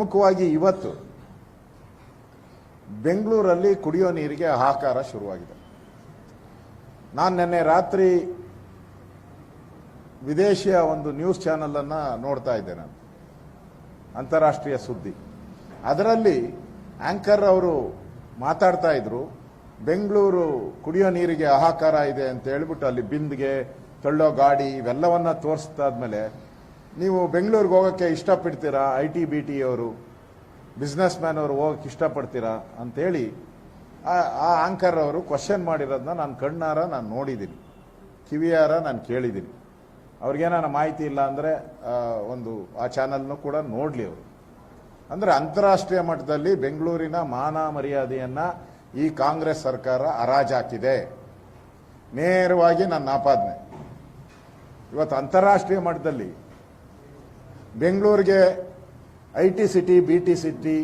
ಪ್ರಮುಖವಾಗಿ ಇವತ್ತು ಬೆಂಗಳೂರಲ್ಲಿ ಕುಡಿಯೋ ನೀರಿಗೆ ಹಾಹಾಕಾರ ಶುರುವಾಗಿದೆ. ನಾನು ನಿನ್ನೆ ರಾತ್ರಿ ವಿದೇಶಿಯ ಒಂದು ನ್ಯೂಸ್ ಚಾನೆಲ್ ಅನ್ನ ನೋಡ್ತಾ ಇದ್ದೆ ನಾನು. ಅಂತಾರಾಷ್ಟ್ರೀಯ ಸುದ್ದಿ. ಅದರಲ್ಲಿ ಆಂಕರ್ ಅವರು ಮಾತಾಡ್ತಾ ಇದ್ರು, ಬೆಂಗಳೂರು ಕುಡಿಯೋ ನೀರಿಗೆ ಹಾಹಾಕಾರ ಇದೆ ಅಂತ ಹೇಳ್ಬಿಟ್ಟು ಅಲ್ಲಿ ಬಿಂದ್ಗೆ, ತಳ್ಳೋ ಗಾಡಿ ಇವೆಲ್ಲವನ್ನ ತೋರಿಸ್ತಾದ್ಮೇಲೆ ನೀವು ಬೆಂಗಳೂರಿಗೆ ಹೋಗೋಕ್ಕೆ ಇಷ್ಟಪಡ್ತೀರಾ ಐ ಟಿ ಬಿ ಟಿ ಅವರು? ಬಿಸ್ನೆಸ್ ಮ್ಯಾನ್ ಅವರು ಹೋಗಕ್ಕೆ ಇಷ್ಟಪಡ್ತೀರಾ ಅಂತೇಳಿ ಆ ಆಂಕರ್ ಅವರು ಕ್ವಶನ್ ಮಾಡಿರೋದನ್ನ ನಾನು ಕಣ್ಣಾರ ನಾನು ನೋಡಿದ್ದೀನಿ ಕಿವಿಯಾರ ನಾನು ಕೇಳಿದ್ದೀನಿ ಅವ್ರಿಗೇನಾನ ಮಾಹಿತಿ ಇಲ್ಲ ಅಂದರೆ ಒಂದು, ಆ ಚಾನಲ್ನು ಕೂಡ ನೋಡಲಿ ಅವರು. ಅಂದರೆ ಅಂತಾರಾಷ್ಟ್ರೀಯ ಮಟ್ಟದಲ್ಲಿ ಬೆಂಗಳೂರಿನ ಮಾನ ಮರ್ಯಾದೆಯನ್ನು ಈ ಕಾಂಗ್ರೆಸ್ ಸರ್ಕಾರ ಹರಾಜಾಕಿದೆ ನೇರವಾಗಿ ನನ್ನ ಆಪಾದನೆ. ಇವತ್ತು ಅಂತಾರಾಷ್ಟ್ರೀಯ ಮಟ್ಟದಲ್ಲಿ ಬೆಂಗಳೂರಿಗೆ I T city B T city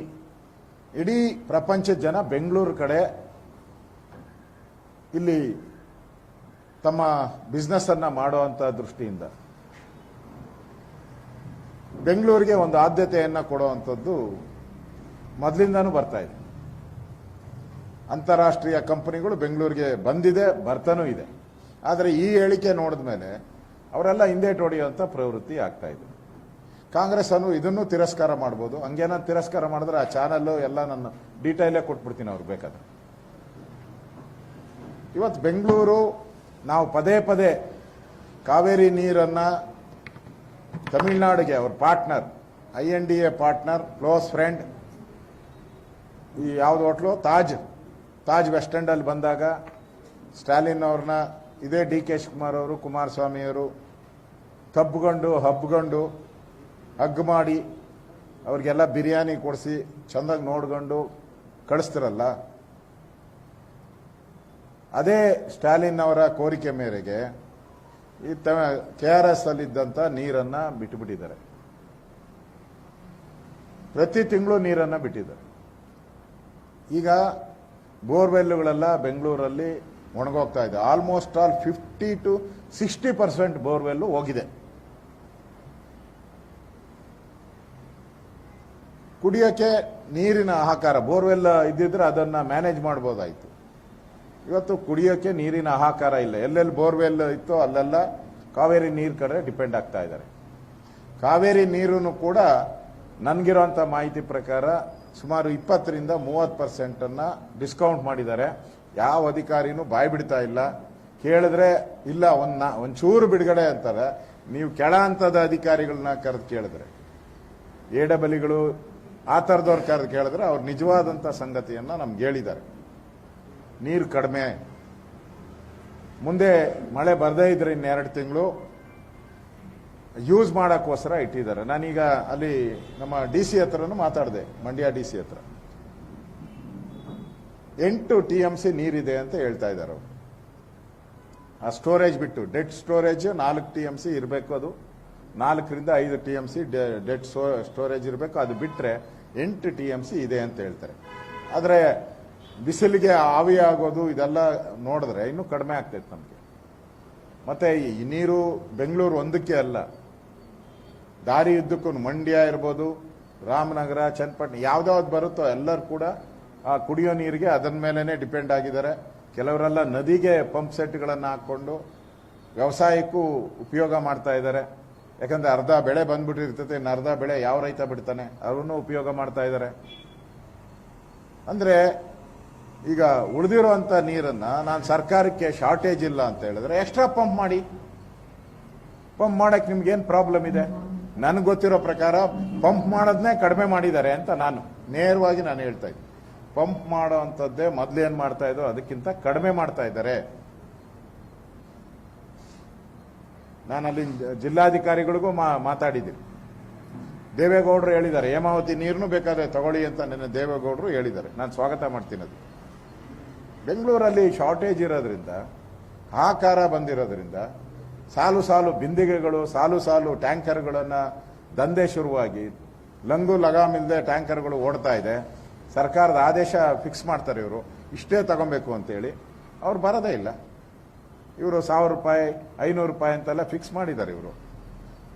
ಇಡೀ ಪ್ರಪಂಚದ ಜನ ಬೆಂಗಳೂರು ಕಡೆ ಇಲ್ಲಿ ತಮ್ಮ ಬಿಸ್ನೆಸ್ ಅನ್ನ ಮಾಡುವಂತ ದೃಷ್ಟಿಯಿಂದ ಬೆಂಗಳೂರಿಗೆ ಒಂದು ಆದ್ಯತೆಯನ್ನು ಕೊಡುವಂಥದ್ದು ಮೊದಲಿಂದನೂ ಬರ್ತಾ ಇದೆ. ಅಂತಾರಾಷ್ಟ್ರೀಯ ಕಂಪನಿಗಳು ಬೆಂಗಳೂರಿಗೆ ಬಂದಿದೆ, ಬರ್ತಾನೂ ಇದೆ. ಆದರೆ ಈ ಹೇಳಿಕೆ ನೋಡಿದ ಮೇಲೆ ಅವರೆಲ್ಲ ಹಿಂದೇಟು ಹೊಡೆಯುವಂಥ ಪ್ರವೃತ್ತಿ ಆಗ್ತಾ ಇದೆ. ಕಾಂಗ್ರೆಸ್ ಅನ್ನು ಇದನ್ನು ತಿರಸ್ಕಾರ ಮಾಡ್ಬೋದು. ಹಂಗೇನ ತಿರಸ್ಕಾರ ಮಾಡಿದ್ರೆ ಆ ಚಾನಲ್ಲು ಎಲ್ಲ ನನ್ನ ಡೀಟೈಲೇ ಕೊಟ್ಬಿಡ್ತೀನಿ ಅವ್ರು ಬೇಕಾದ್ರೆ. ಇವತ್ತು ಬೆಂಗಳೂರು ನಾವು ಪದೇ ಪದೇ ಕಾವೇರಿ ನೀರನ್ನ ತಮಿಳ್ನಾಡಿಗೆ ಅವ್ರ partner, I N D A partner, close friend, ಈ ಯಾವ್ದು hotel? Taj. Taj West End ಅಲ್ಲಿ ಬಂದಾಗ ಸ್ಟಾಲಿನ್ ಅವ್ರನ್ನ, ಇದೇ ಡಿ ಕೆ ಶಿವಕುಮಾರ್ ಅವರು, ಕುಮಾರಸ್ವಾಮಿ ಅವರು ತಬ್ಕೊಂಡು, ಹಬ್ಕೊಂಡು ಹಗ್ ಮಾಡಿ ಅವ್ರಿಗೆಲ್ಲ ಬಿರಿಯಾನಿ ಕೊಡಿಸಿ ಚಂದಾಗಿ ನೋಡ್ಕೊಂಡು ಕಳಿಸ್ತಿರಲ್ಲ? ಅದೇ ಸ್ಟಾಲಿನ್ ಅವರ ಕೋರಿಕೆ ಮೇರೆಗೆ ಈ ಕೆ ಆರ್ ಎಸ್ ಅಲ್ಲಿದ್ದಂಥ ನೀರನ್ನ ಬಿಟ್ಟುಬಿಟ್ಟಿದ್ದಾರೆ ಪ್ರತಿ ತಿಂಗಳು ನೀರನ್ನ ಬಿಟ್ಟಿದ್ದಾರೆ. ಈಗ ಬೋರ್ವೆಲ್ಗಳೆಲ್ಲ ಬೆಂಗಳೂರಲ್ಲಿ ಒಣಗೋಗ್ತಾ ಇದೆ. Almost all fifty to sixty percent borewell ಹೋಗಿದೆ. ಕುಡಿಯೋಕ್ಕೆ ನೀರಿನ ಹಾಹಾಕಾರ ಬೋರ್ವೆಲ್ ಇದ್ದಿದ್ರೆ ಅದನ್ನ ಮ್ಯಾನೇಜ್ ಮಾಡ್ಬೋದಾಯಿತು. ಇವತ್ತು ಕುಡಿಯೋಕ್ಕೆ ನೀರಿನ ಆಹಾಕಾರ ಇಲ್ಲ. ಎಲ್ಲೆಲ್ಲಿ ಬೋರ್ವೆಲ್ ಇತ್ತೋ ಅಲ್ಲೆಲ್ಲ ಕಾವೇರಿ ನೀರು ಕಡೆ ಡಿಪೆಂಡ್ ಆಗ್ತಾ ಇದ್ದಾರೆ. ಕಾವೇರಿ ನೀರನ್ನು ಕೂಡ ನನಗಿರೋಂಥ ಮಾಹಿತಿ ಪ್ರಕಾರ ಸುಮಾರು ಇಪ್ಪತ್ತರಿಂದ ಮೂವತ್ತು ಪರ್ಸೆಂಟನ್ನು ಡಿಸ್ಕೌಂಟ್ ಮಾಡಿದ್ದಾರೆ. ಯಾವ ಅಧಿಕಾರಿನೂ ಬಾಯಿ ಬಿಡ್ತಾ ಇಲ್ಲ. ಕೇಳಿದ್ರೆ, ಇಲ್ಲ, ಒಂದ್ ಒಂಚೂರು ಬಿಡುಗಡೆ ಅಂತಾರೆ. ನೀವು ಕೆಳ ಹಂತದ ಅಧಿಕಾರಿಗಳನ್ನ ಕರೆದು ಕೇಳಿದ್ರೆ. ಎ ಆ ಥರದವ್ರ ಕರೆದು ಕೇಳಿದ್ರೆ ಅವ್ರು ನಿಜವಾದಂಥ ಸಂಗತಿಯನ್ನು ನಮ್ಗೆ ಹೇಳಿದ್ದಾರೆ. ನೀರು ಕಡಿಮೆ. ಮುಂದೆ ಮಳೆ ಬರದೇ ಇದ್ರೆ ಇನ್ನೆರಡು ತಿಂಗಳು ಯೂಸ್ ಮಾಡೋಕ್ಕೋಸ್ಕರ ಇಟ್ಟಿದ್ದಾರೆ. ನಾನೀಗ ಅಲ್ಲಿ ನಮ್ಮ ಡಿ ಸಿ ಹತ್ರನೂ ಮಾತಾಡಿದೆ, ಮಂಡ್ಯ ಡಿ ಸಿ ಹತ್ರ. ಎಂಟು ಟಿ ಎಂ ಸಿ ನೀರಿದೆ ಅಂತ ಹೇಳ್ತಾ ಇದ್ದಾರೆ ಅವರು. ಆ ಸ್ಟೋರೇಜ್ ಬಿಟ್ಟು ಡೆಡ್ ಸ್ಟೋರೇಜ್ ನಾಲ್ಕು ಟಿ ಎಂ ಸಿ ಇರಬೇಕು ಅದು. ನಾಲ್ಕರಿಂದ ಐದು T M C dead storage ಇರಬೇಕು. ಅದು ಬಿಟ್ಟರೆ ಎಂಟು ಟಿ ಎಂ ಸಿ ಇದೆ ಅಂತ ಹೇಳ್ತಾರೆ. ಆದರೆ ಬಿಸಿಲಿಗೆ ಆವಿ ಆಗೋದು ಇದೆಲ್ಲ ನೋಡಿದ್ರೆ ಇನ್ನೂ ಕಡಿಮೆ ಆಗ್ತೈತೆ ನಮಗೆ. ಮತ್ತೆ ಈ ನೀರು ಬೆಂಗಳೂರು ಒಂದಕ್ಕೆ ಅಲ್ಲ. ದಾರಿ ಇದ್ದಕ್ಕೂ ಮಂಡ್ಯ ಇರ್ಬೋದು, ರಾಮನಗರ, ಚನ್ನಪಟ್ಟಣ ಯಾವ್ದಾವ್ದು ಬರುತ್ತೋ ಎಲ್ಲರೂ ಕೂಡ ಆ ಕುಡಿಯೋ ನೀರಿಗೆ ಅದರ ಮೇಲೇನೆ ಡಿಪೆಂಡ್ ಆಗಿದ್ದಾರೆ. ಕೆಲವರೆಲ್ಲ ನದಿಗೆ ಪಂಪ್ ಸೆಟ್ಗಳನ್ನು ಹಾಕ್ಕೊಂಡು ವ್ಯವಸಾಯಕ್ಕೂ ಉಪಯೋಗ ಮಾಡ್ತಾ ಇದ್ದಾರೆ. ಯಾಕಂದ್ರೆ ಅರ್ಧ ಬೆಳೆ ಬಂದ್ಬಿಟ್ಟಿರ್ತೈತೆ, ಇನ್ನು ಅರ್ಧ ಬೆಳೆ ಯಾವ ರೈತ ಬಿಡ್ತಾನೆ? ಅವನು ಉಪಯೋಗ ಮಾಡ್ತಾ ಇದ್ದಾರೆ ಅಂದ್ರೆ ಈಗ ಉಳಿದಿರುವಂತ ನೀರನ್ನ ನಾನು ಸರ್ಕಾರಕ್ಕೆ ಶಾರ್ಟೇಜ್ ಇಲ್ಲ ಅಂತ ಹೇಳಿದ್ರೆ ಎಕ್ಸ್ಟ್ರಾ ಪಂಪ್ ಮಾಡಿ. ಪಂಪ್ ಮಾಡಕ್ ನಿಮ್ಗೇನು ಪ್ರಾಬ್ಲಮ್ ಇದೆ? ನನಗೆ ಗೊತ್ತಿರೋ ಪ್ರಕಾರ ಪಂಪ್ ಮಾಡೋದನ್ನೇ ಕಡಿಮೆ ಮಾಡಿದ್ದಾರೆ ಅಂತ ನಾನು ನೇರವಾಗಿ ನಾನು ಹೇಳ್ತಾ ಇದ್ದೀನಿ. ಪಂಪ್ ಮಾಡೋ ಅಂಥದ್ದೇ ಮೊದ್ಲು ಏನ್ ಮಾಡ್ತಾ ಇದ್ರು ಅದಕ್ಕಿಂತ ಕಡಿಮೆ ಮಾಡ್ತಾ ಇದ್ದಾರೆ. ನಾನು ಅಲ್ಲಿ ಜಿಲ್ಲಾಧಿಕಾರಿಗಳಿಗೂ ಮಾ- ಮಾತಾಡಿದ್ದೀನಿ. ದೇವೇಗೌಡರು ಹೇಳಿದ್ದಾರೆ, ಹೇಮಾವತಿ ನೀರನ್ನು ಬೇಕಾದ್ರೆ ತಗೊಳ್ಳಿ ಅಂತ ನನ್ನ ದೇವೇಗೌಡರು ಹೇಳಿದ್ದಾರೆ. ನಾನು ಸ್ವಾಗತ ಮಾಡ್ತೀನಿ ಅದು. ಬೆಂಗಳೂರಲ್ಲಿ ಶಾರ್ಟೇಜ್ ಇರೋದ್ರಿಂದ ಆಕಾರ ಬಂದಿರೋದ್ರಿಂದ, ಸಾಲು ಸಾಲು ಬಿಂದಿಗೆಗಳು, ಸಾಲು ಸಾಲು ಟ್ಯಾಂಕರ್ಗಳನ್ನು ದಂಧೆ ಶುರುವಾಗಿ, ಲಂಗು ಲಗಾಮಿಲ್ಲದೆ ಟ್ಯಾಂಕರ್ಗಳು ಓಡ್ತಾ ಇದೆ. ಸರ್ಕಾರದ ಆದೇಶ ಫಿಕ್ಸ್ ಮಾಡ್ತಾರೆ ಇವರು. ಇಷ್ಟೇ ತಗೊಬೇಕು ಅಂತೇಳಿ. ಅವ್ರು ಬರೋದೇ ಇಲ್ಲ. ಇವರು ಸಾವಿರ ರೂಪಾಯಿ, ಐನೂರು ರೂಪಾಯಿ ಅಂತೆಲ್ಲ ಫಿಕ್ಸ್ ಮಾಡಿದ್ದಾರೆ ಇವರು.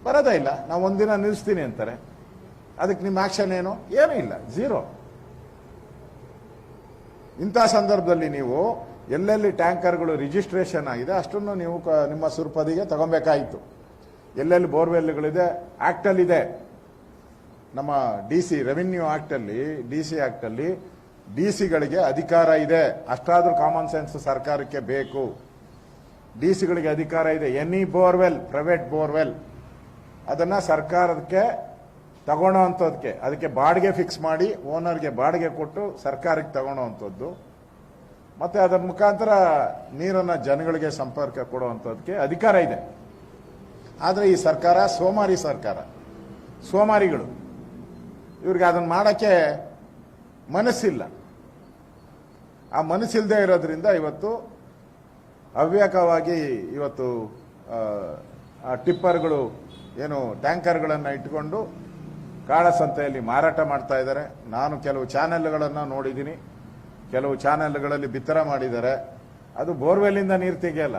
ಬರೋದೇ ಇಲ್ಲ. ನಾವು ಒಂದಿನ ನಿಲ್ಲಿಸ್ತೀನಿ ಅಂತಾರೆ. ಅದಕ್ಕೆ ನಿಮ್ಮ ಆಕ್ಷನ್ ಏನು? ಏನೂ ಇಲ್ಲ. ಝೀರೋ ಇಂಥ ಸಂದರ್ಭದಲ್ಲಿ ನೀವು ಎಲ್ಲೆಲ್ಲಿ ಟ್ಯಾಂಕರ್ಗಳು ರಿಜಿಸ್ಟ್ರೇಷನ್ ಆಗಿದೆ, ಅಷ್ಟನ್ನು ನೀವು ನಿಮ್ಮ ಸುರ್ಪದಿಗೆ ತಗೊಬೇಕಾಯಿತು. ಎಲ್ಲೆಲ್ಲಿ ಬೋರ್ವೆಲ್ಗಳಿದೆ? ಆ್ಯಕ್ಟಲ್ಲಿದೆ ನಮ್ಮ ಡಿ ಸಿ ರೆವಿನ್ಯೂ ಆಕ್ಟಲ್ಲಿ ಡಿ ಸಿ ಆ್ಯಕ್ಟಲ್ಲಿ ಡಿ ಸಿಗಳಿಗೆ ಅಧಿಕಾರ ಇದೆ. ಅಷ್ಟಾದರೂ ಕಾಮನ್ ಸೆನ್ಸ್ ಸರ್ಕಾರಕ್ಕೆ ಬೇಕು. ಡಿ ಸಿಗಳಿಗೆ ಅಧಿಕಾರ ಇದೆ. Any borewell, private borewell. ಅದನ್ನ ಸರ್ಕಾರಕ್ಕೆ ತಗೊಳ್ಳೋ ಅಂಥದ್ದಕ್ಕೆ ಅದಕ್ಕೆ ಬಾಡಿಗೆ ಫಿಕ್ಸ್ ಮಾಡಿ ಓನರ್ಗೆ ಬಾಡಿಗೆ ಕೊಟ್ಟು ಸರ್ಕಾರಕ್ಕೆ ತಗೊಳ್ಳೋ ಅಂಥದ್ದು ಮತ್ತೆ ಅದರ ಮುಖಾಂತರ ನೀರನ್ನ ಜನಗಳಿಗೆ ಸಂಪರ್ಕ ಕೊಡುವಂಥದ್ದಕ್ಕೆ ಅಧಿಕಾರ ಇದೆ. ಆದರೆ ಈ ಸರ್ಕಾರ ಸೋಮಾರಿ ಸರ್ಕಾರ. ಸೋಮಾರಿಗಳು. ಇವ್ರಿಗೆ ಅದನ್ನ ಮಾಡಕ್ಕೆ ಮನಸ್ಸಿಲ್ಲ. ಆ ಮನಸ್ಸಿಲ್ಲದೆ ಇರೋದ್ರಿಂದ ಇವತ್ತು ಅವ್ಯಾಕವಾಗಿ ಇವತ್ತು ಟಿಪ್ಪರ್ಗಳು ಏನು ಟ್ಯಾಂಕರ್ಗಳನ್ನು ಇಟ್ಕೊಂಡು ಕಾಳಸಂತೆಯಲ್ಲಿ ಮಾರಾಟ ಮಾಡ್ತಾ ಇದ್ದಾರೆ. ನಾನು ಕೆಲವು ಚಾನೆಲ್ಗಳನ್ನು ನೋಡಿದ್ದೀನಿ. ಕೆಲವು ಚಾನೆಲ್ಗಳಲ್ಲಿ ಬಿತ್ತರ ಮಾಡಿದ್ದಾರೆ. ಅದು ಬೋರ್ವೆಲ್ಲಿಂದ ನೀರು ತೆಗೆಯಲ್ಲ.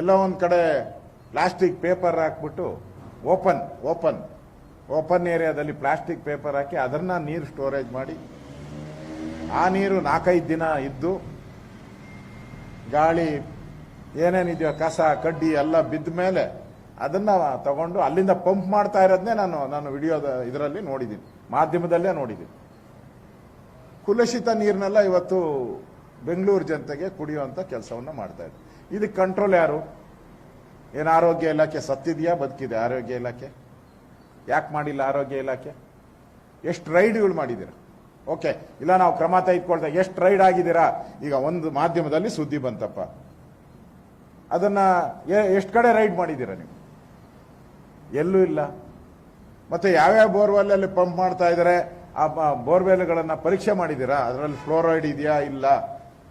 ಎಲ್ಲೋ ಒಂದು ಕಡೆ ಪ್ಲಾಸ್ಟಿಕ್ ಪೇಪರ್ ಹಾಕ್ಬಿಟ್ಟು ಓಪನ್ ಓಪನ್ ಓಪನ್ ಏರಿಯಾದಲ್ಲಿ ಪ್ಲಾಸ್ಟಿಕ್ ಪೇಪರ್ ಹಾಕಿ ಅದನ್ನ ನೀರು ಸ್ಟೋರೇಜ್ ಮಾಡಿ, ಆ ನೀರು ನಾಲ್ಕೈದು ದಿನ ಇದ್ದು ಗಾಳಿ ಏನೇನಿದೆಯೋ ಕಸ, ಕಡ್ಡಿ ಎಲ್ಲ ಬಿದ್ದ ಮೇಲೆ ಅದನ್ನ ತಗೊಂಡು ಅಲ್ಲಿಂದ ಪಂಪ್ ಮಾಡ್ತಾ ಇರೋದನ್ನೇ ನಾನು ನಾನು ವಿಡಿಯೋದ ಇದರಲ್ಲಿ ನೋಡಿದ್ದೀನಿ, ಮಾಧ್ಯಮದಲ್ಲೇ ನೋಡಿದ್ದೀನಿ. ಕುಲುಷಿತ ನೀರನ್ನೆಲ್ಲ ಇವತ್ತು ಬೆಂಗಳೂರು ಜನತೆಗೆ ಕುಡಿಯುವಂಥ ಕೆಲಸವನ್ನ ಮಾಡ್ತಾ ಇದೆ ಇದಕ್ಕೆ ಕಂಟ್ರೋಲ್ ಯಾರು? ಏನು ಆರೋಗ್ಯ ಇಲಾಖೆ ಸತ್ತಿದೆಯಾ? ಬದುಕಿದೆ ಆರೋಗ್ಯ ಇಲಾಖೆ? ಯಾಕೆ ಮಾಡಿಲ್ಲ ಆರೋಗ್ಯ ಇಲಾಖೆ? ಎಷ್ಟು ರೈಡ್ಗಳು ಮಾಡಿದ್ದೀರಾ? ಓಕೆ, ಇಲ್ಲ, ನಾವು ಕ್ರಮ ತೆಗೆದುಕೊಳ್ತಾ, ಎಷ್ಟು ರೈಡ್ ಆಗಿದ್ದೀರಾ? ಈಗ ಒಂದು ಮಾಧ್ಯಮದಲ್ಲಿ ಸುದ್ದಿ ಬಂತಪ್ಪ. ಅದನ್ನ ಎಷ್ಟು ಕಡೆ ರೈಡ್ ಮಾಡಿದ್ದೀರಾ ನೀವು? ಎಲ್ಲೂ ಇಲ್ಲ. ಮತ್ತೆ ಯಾವ್ಯಾವ ಬೋರ್ವೆಲ್ ಅಲ್ಲಿ ಪಂಪ್ ಮಾಡ್ತಾ ಇದ್ರೆ ಆ ಬೋರ್ವೆಲ್ಗಳನ್ನ ಪರೀಕ್ಷೆ ಮಾಡಿದ್ದೀರಾ? ಅದರಲ್ಲಿ ಫ್ಲೋರೈಡ್ ಇದೆಯಾ, ಇಲ್ಲ?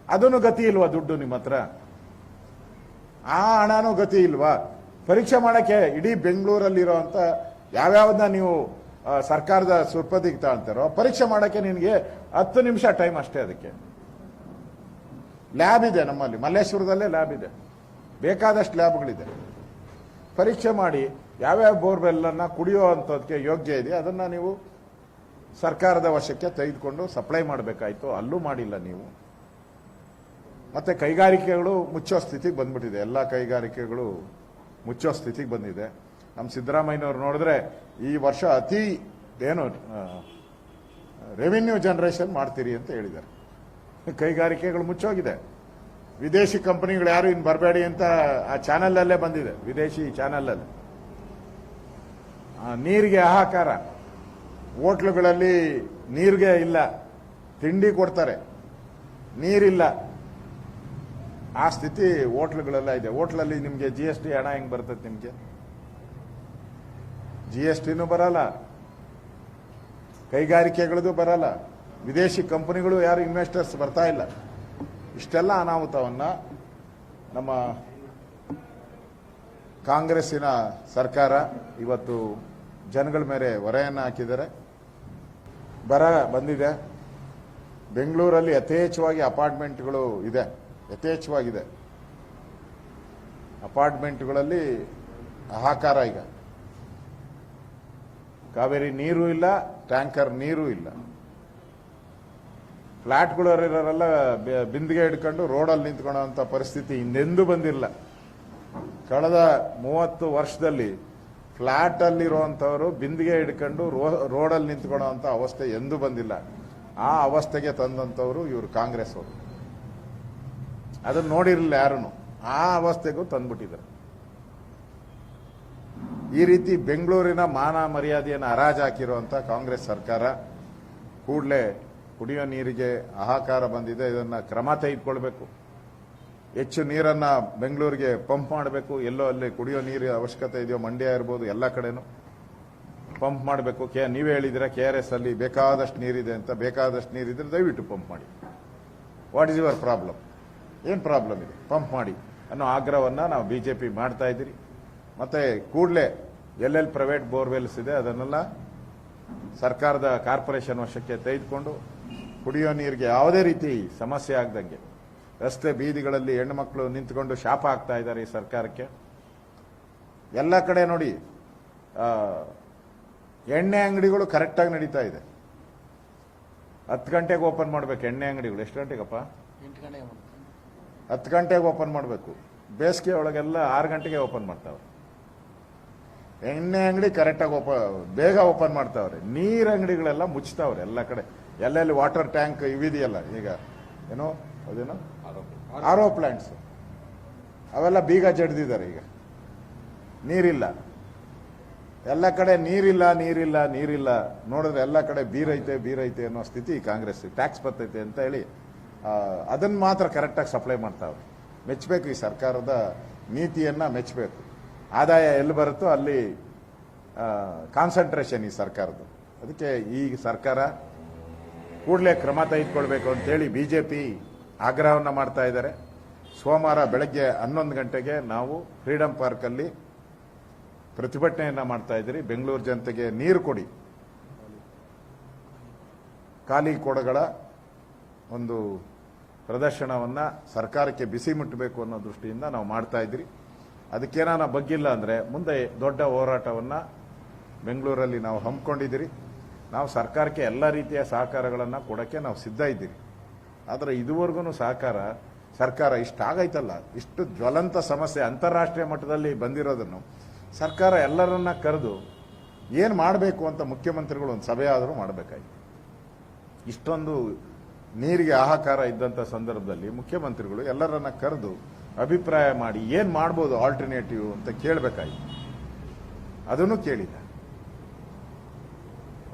ಅದನ್ನು ಗತಿ ಇಲ್ವಾ ದುಡ್ಡು ನಿಮ್ಮ ಹತ್ರ? ಆ ಹಣನೂ ಗತಿ ಇಲ್ವಾ? ಪರೀಕ್ಷೆ ಮಾಡಕ್ಕೆ ಇಡೀ ಬೆಂಗಳೂರಲ್ಲಿರುವಂತ ಯಾವ್ಯಾವನ್ನ ನೀವು ಸರ್ಕಾರದ ಸುರ್ಪದಿಗೆ ತಾಳ್ತಾರೋ? ಪರೀಕ್ಷೆ ಮಾಡೋಕ್ಕೆ ನಿನಗೆ ಹತ್ತು ನಿಮಿಷ ಟೈಮ್ ಅಷ್ಟೇ ಅದಕ್ಕೆ. ಲ್ಯಾಬ್ ಇದೆ ನಮ್ಮಲ್ಲಿ, ಮಲ್ಲೇಶ್ವರದಲ್ಲೇ ಲ್ಯಾಬ್ ಇದೆ. ಬೇಕಾದಷ್ಟು ಲ್ಯಾಬ್ಗಳಿದೆ. ಪರೀಕ್ಷೆ ಮಾಡಿ ಯಾವ್ಯಾವ ಬೋರ್ವೆಲ್ಲನ್ನು ಕುಡಿಯೋ ಅಂಥದ್ದಕ್ಕೆ ಯೋಗ್ಯ ಇದೆ ಅದನ್ನು ನೀವು ಸರ್ಕಾರದ ವಶಕ್ಕೆ ತೆಗೆದುಕೊಂಡು ಸಪ್ಲೈ ಮಾಡಬೇಕಾಯಿತು. ಅಲ್ಲೂ ಮಾಡಿಲ್ಲ ನೀವು. ಮತ್ತೆ ಕೈಗಾರಿಕೆಗಳು ಮುಚ್ಚೋ ಸ್ಥಿತಿಗೆ ಬಂದ್ಬಿಟ್ಟಿದೆ. ಎಲ್ಲ ಕೈಗಾರಿಕೆಗಳು ಮುಚ್ಚೋ ಸ್ಥಿತಿಗೆ ಬಂದಿದೆ. ನಮ್ಮ ಸಿದ್ದರಾಮಯ್ಯನವ್ರು ನೋಡಿದ್ರೆ ಈ ವರ್ಷ ಅತಿ ಏನು ರೆವಿನ್ಯೂ ಜನರೇಷನ್ ಮಾಡ್ತೀರಿ ಅಂತ ಹೇಳಿದ್ದಾರೆ. ಕೈಗಾರಿಕೆಗಳು ಮುಚ್ಚೋಗಿದೆ. ವಿದೇಶಿ ಕಂಪನಿಗಳು ಯಾರು ಇನ್ನು ಬರಬೇಡಿ ಅಂತ ಆ ಚಾನಲಲ್ಲೇ ಬಂದಿದೆ, ವಿದೇಶಿ ಚಾನಲಲ್ಲಿ. ನೀರಿಗೆ ಹಾಹಾಕಾರ. ಹೋಟ್ಲುಗಳಲ್ಲಿ ನೀರಿಗೆ ಇಲ್ಲ, ತಿಂಡಿ ಕೊಡ್ತಾರೆ. ನೀರಿಲ್ಲ. ಆ ಸ್ಥಿತಿ ಹೋಟ್ಲುಗಳೆಲ್ಲ ಇದೆ. ಹೋಟ್ಲಲ್ಲಿ ನಿಮಗೆ ಜಿ ಎಸ್ ಟಿ ಹಣ ಹೆಂಗೆ ಬರ್ತದೆ ನಿಮಗೆ? ಜಿ ಎಸ್ ಟಿನೂ ಬರಲ್ಲ. ಕೈಗಾರಿಕೆಗಳದು ಬರಲ್ಲ. ವಿದೇಶಿ ಕಂಪನಿಗಳು ಯಾರು ಇನ್ವೆಸ್ಟರ್ಸ್ ಬರ್ತಾ ಇಲ್ಲ. ಇಷ್ಟೆಲ್ಲ ಅನಾಹುತವನ್ನು ನಮ್ಮ ಕಾಂಗ್ರೆಸ್ಸಿನ ಸರ್ಕಾರ ಇವತ್ತು ಜನಗಳ ಮೇಲೆ ಹೊರೆಯನ್ನು ಹಾಕಿದ್ದಾರೆ. ಬರ ಬಂದಿದೆ. ಬೆಂಗಳೂರಲ್ಲಿ ಯಥೇಚ್ಛವಾಗಿ ಅಪಾರ್ಟ್ಮೆಂಟ್ಗಳು ಇದೆ. ಯಥೇಚ್ಛವಾಗಿದೆ. ಅಪಾರ್ಟ್ಮೆಂಟ್ಗಳಲ್ಲಿ ಹಾಕಾರ ಈಗ. ಕಾವೇರಿ ನೀರು ಇಲ್ಲ, ಟ್ಯಾಂಕರ್ ನೀರು ಇಲ್ಲ. ಫ್ಲಾಟ್ಗಳವರೆಲ್ಲ ಬಿಂದಿಗೆ ಹಿಡ್ಕೊಂಡು ರೋಡಲ್ಲಿ ನಿಂತ್ಕೊಳ್ಳೋ ಪರಿಸ್ಥಿತಿ ಹಿಂದೆಂದೂ ಬಂದಿಲ್ಲ. ಕಳೆದ ಮೂವತ್ತು ವರ್ಷದಲ್ಲಿ ಫ್ಲಾಟ್ ಅಲ್ಲಿರುವಂತವರು ಬಿಂದಿಗೆ ಹಿಡ್ಕೊಂಡು ರೋಡಲ್ಲಿ ನಿಂತ್ಕೊಳ್ಳೋಂಥ ಅವಸ್ಥೆ ಎಂದೂ ಬಂದಿಲ್ಲ. ಆ ಅವಸ್ಥೆಗೆ ತಂದಂತವರು ಇವರು ಕಾಂಗ್ರೆಸ್ ಅವರು ಅದನ್ನ ನೋಡಿರಲಿಲ್ಲ ಯಾರು ಆ ಅವಸ್ಥೆಗೂ ತಂದ್ಬಿಟ್ಟಿದ್ದಾರೆ. ಈ ರೀತಿ ಬೆಂಗಳೂರಿನ ಮಾನ ಮರ್ಯಾದೆಯನ್ನು ಹರಾಜು ಹಾಕಿರುವಂತಹ ಕಾಂಗ್ರೆಸ್ ಸರ್ಕಾರ ಕೂಡಲೇ ಕುಡಿಯೋ ನೀರಿಗೆ ಹಾಹಾಕಾರ ಬಂದಿದೆ. ಇದನ್ನು ಕ್ರಮ ತೆಗೆದುಕೊಳ್ಬೇಕು. ಹೆಚ್ಚು ನೀರನ್ನು ಬೆಂಗಳೂರಿಗೆ ಪಂಪ್ ಮಾಡಬೇಕು. ಎಲ್ಲೋ ಅಲ್ಲಿ ಕುಡಿಯೋ ನೀರಿನ ಅವಶ್ಯಕತೆ ಇದೆಯೋ, ಮಂಡ್ಯ ಇರ್ಬೋದು, ಎಲ್ಲ ಕಡೆನೂ ಪಂಪ್ ಮಾಡಬೇಕು. ಕೆ, ನೀವೇ ಹೇಳಿದಿರ ಕೆ ಆರ್ ಎಸ್ ಅಲ್ಲಿ ಬೇಕಾದಷ್ಟು ನೀರಿದೆ ಅಂತ. ಬೇಕಾದಷ್ಟು ನೀರಿದ್ರೆ ದಯವಿಟ್ಟು ಪಂಪ್ ಮಾಡಿ. ವಾಟ್ ಇಸ್ ಯುವರ್ ಪ್ರಾಬ್ಲಮ್ ಏನು ಪ್ರಾಬ್ಲಮ್ ಇದೆ? ಪಂಪ್ ಮಾಡಿ ಅನ್ನೋ ಆಗ್ರಹವನ್ನು ನಾವು ಬಿಜೆಪಿ ಮಾಡ್ತಾ ಇದ್ದೀರಿ. ಮತ್ತೆ ಕೂಡಲೇ ಎಲ್ಲೆಲ್ಲಿ ಪ್ರೈವೇಟ್ ಬೋರ್ವೆಲ್ಸ್ ಇದೆ ಅದನ್ನೆಲ್ಲ ಸರ್ಕಾರದ ಕಾರ್ಪೊರೇಷನ್ ವಶಕ್ಕೆ ತೆಗೆದುಕೊಂಡು ಕುಡಿಯೋ ನೀರಿಗೆ ಯಾವುದೇ ರೀತಿ ಸಮಸ್ಯೆ ಆಗ್ದಂಗೆ ರಸ್ತೆ ಬೀದಿಗಳಲ್ಲಿ ಹೆಣ್ಣು ಮಕ್ಕಳು ನಿಂತ್ಕೊಂಡು ಶಾಪ ಆಗ್ತಾ ಇದ್ದಾರೆ ಈ ಸರ್ಕಾರಕ್ಕೆ. ಎಲ್ಲ ಕಡೆ ನೋಡಿ ಎಣ್ಣೆ ಅಂಗಡಿಗಳು ಕರೆಕ್ಟಾಗಿ ನಡೀತಾ ಇದೆ. ಹತ್ತು ಗಂಟೆಗೆ ಓಪನ್ ಮಾಡಬೇಕು ಎಣ್ಣೆ ಅಂಗಡಿಗಳು. ಎಷ್ಟು ಗಂಟೆಗಪ್ಪ? ಹತ್ತು ಗಂಟೆಗೆ ಓಪನ್ ಮಾಡಬೇಕು. ಬೇಸಿಗೆ ಒಳಗೆಲ್ಲ ಆರು ಗಂಟೆಗೆ ಓಪನ್ ಮಾಡ್ತಾವ್ರೆ. ಎಣ್ಣೆ ಅಂಗಡಿ ಕರೆಕ್ಟಾಗಿ ಓಪ ಬೇಗ ಓಪನ್ ಮಾಡ್ತಾವ್ರೆ. ನೀರು ಅಂಗಡಿಗಳೆಲ್ಲ ಮುಚ್ತಾವ್ರೆ ಎಲ್ಲ ಕಡೆ. ಎಲ್ಲೆಲ್ಲಿ ವಾಟರ್ ಟ್ಯಾಂಕ್ ಇವಿದೆಯಲ್ಲ, ಈಗ ಏನೋ, ಅದೇನೋ? ಆರ್ ಪ್ಲಾಂಟ್ಸ್ ಅವೆಲ್ಲ ಬೀಗ ಜಡ್ದಿದ್ದಾರೆ ಈಗ. ನೀರಿಲ್ಲ. ಎಲ್ಲ ಕಡೆ ನೀರಿಲ್ಲ ನೀರಿಲ್ಲ ನೀರಿಲ್ಲ. ನೋಡಿದ್ರೆ ಎಲ್ಲ ಕಡೆ ಬೀರೈತೆ ಬೀರೈತೆ ಅನ್ನೋ ಸ್ಥಿತಿ ಕಾಂಗ್ರೆಸ್. ಟ್ಯಾಕ್ಸ್ ಬರ್ತೈತೆ ಅಂತ ಹೇಳಿ ಅದನ್ನ ಮಾತ್ರ ಕರೆಕ್ಟಾಗಿ ಸಪ್ಲೈ ಮಾಡ್ತಾವೆ ಮೆಚ್ಚಬೇಕು ಈ ಸರ್ಕಾರದ ನೀತಿಯನ್ನ ಮೆಚ್ಚಬೇಕು ಆದಾಯ ಎಲ್ಲಿ ಬರುತ್ತೋ ಅಲ್ಲಿ ಕಾನ್ಸಂಟ್ರೇಷನ್ ಈ ಸರ್ಕಾರದ್ದು. ಅದಕ್ಕೆ ಈ ಸರ್ಕಾರ ಕೂಡಲೇ ಕ್ರಮ ತೆಗೆದುಕೊಳ್ಬೇಕು ಅಂತೇಳಿ ಬಿಜೆಪಿ ಆಗ್ರಹವನ್ನು ಮಾಡ್ತಾ ಇದ್ದಾರೆ. ಸೋಮವಾರ ಬೆಳಗ್ಗೆ ಹನ್ನೊಂದು ಗಂಟೆಗೆ ನಾವು ಫ್ರೀಡಂ ಪಾರ್ಕಲ್ಲಿ ಪ್ರತಿಭಟನೆಯನ್ನು ಮಾಡ್ತಾ ಇದ್ದೀರಿ. ಬೆಂಗಳೂರು ಜನತೆಗೆ ನೀರು ಕೊಡಿ. ಖಾಲಿ ಕೊಡಗಳ ಒಂದು ಪ್ರದರ್ಶನವನ್ನು ಸರ್ಕಾರಕ್ಕೆ ಬಿಸಿ ಮುಟ್ಟಬೇಕು ಅನ್ನೋ ದೃಷ್ಟಿಯಿಂದ ನಾವು ಮಾಡ್ತಾ ಇದ್ದೀರಿ. ಅದಕ್ಕೇನಾನ ಬಗ್ಗಿಲ್ಲ ಅಂದರೆ ಮುಂದೆ ದೊಡ್ಡ ಹೋರಾಟವನ್ನು ಬೆಂಗಳೂರಲ್ಲಿ ನಾವು ಹಮ್ಮಿಕೊಂಡಿದ್ದೀರಿ. ನಾವು ಸರ್ಕಾರಕ್ಕೆ ಎಲ್ಲ ರೀತಿಯ ಸಹಕಾರಗಳನ್ನು ಕೊಡೋಕ್ಕೆ ನಾವು ಸಿದ್ಧ ಇದ್ದೀರಿ. ಆದರೆ ಇದುವರೆಗೂ ಸಹಕಾರ, ಸರ್ಕಾರ ಇಷ್ಟಾಗೈತಲ್ಲ ಇಷ್ಟು ಜ್ವಲಂತ ಸಮಸ್ಯೆ ಅಂತಾರಾಷ್ಟ್ರೀಯ ಮಟ್ಟದಲ್ಲಿ ಬಂದಿರೋದನ್ನು ಸರ್ಕಾರ ಎಲ್ಲರನ್ನ ಕರೆದು ಏನು ಮಾಡಬೇಕು ಅಂತ ಮುಖ್ಯಮಂತ್ರಿಗಳು ಒಂದು ಸಭೆ ಆದರೂ ಮಾಡಬೇಕಾಗಿತ್ತು ಇಷ್ಟೊಂದು ನೀರಿಗೆ ಆಹಾಕಾರ ಇದ್ದಂಥ ಸಂದರ್ಭದಲ್ಲಿ ಮುಖ್ಯಮಂತ್ರಿಗಳು ಎಲ್ಲರನ್ನ ಕರೆದು ಅಭಿಪ್ರಾಯ ಮಾಡಿ ಏನು ಮಾಡ್ಬೋದು ಆಲ್ಟರ್ನೇಟಿವ್ ಅಂತ ಕೇಳಬೇಕಾಯಿತು. ಅದನ್ನು ಕೇಳಿಲ್ಲ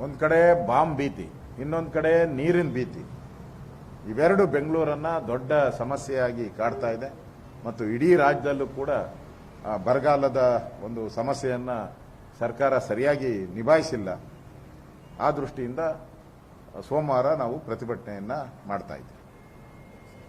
ಒಂದು ಕಡೆ ಬಾಂಬ್ ಭೀತಿ, ಇನ್ನೊಂದು ಕಡೆ ನೀರಿನ ಭೀತಿ. ಇವೆರಡು ಬೆಂಗಳೂರನ್ನ ದೊಡ್ಡ ಸಮಸ್ಯೆಯಾಗಿ ಕಾಡ್ತಾ ಇದೆ ಮತ್ತು ಇಡೀ ರಾಜ್ಯದಲ್ಲೂ ಕೂಡ ಬರಗಾಲದ ಒಂದು ಸಮಸ್ಯೆಯನ್ನ ಸರ್ಕಾರ ಸರಿಯಾಗಿ ನಿಭಾಯಿಸಿಲ್ಲ. ಆ ದೃಷ್ಟಿಯಿಂದ ಸೋಮವಾರ ನಾವು ಪ್ರತಿಭಟನೆಯನ್ನ ಮಾಡ್ತಾ ಇದ್ದೀವಿ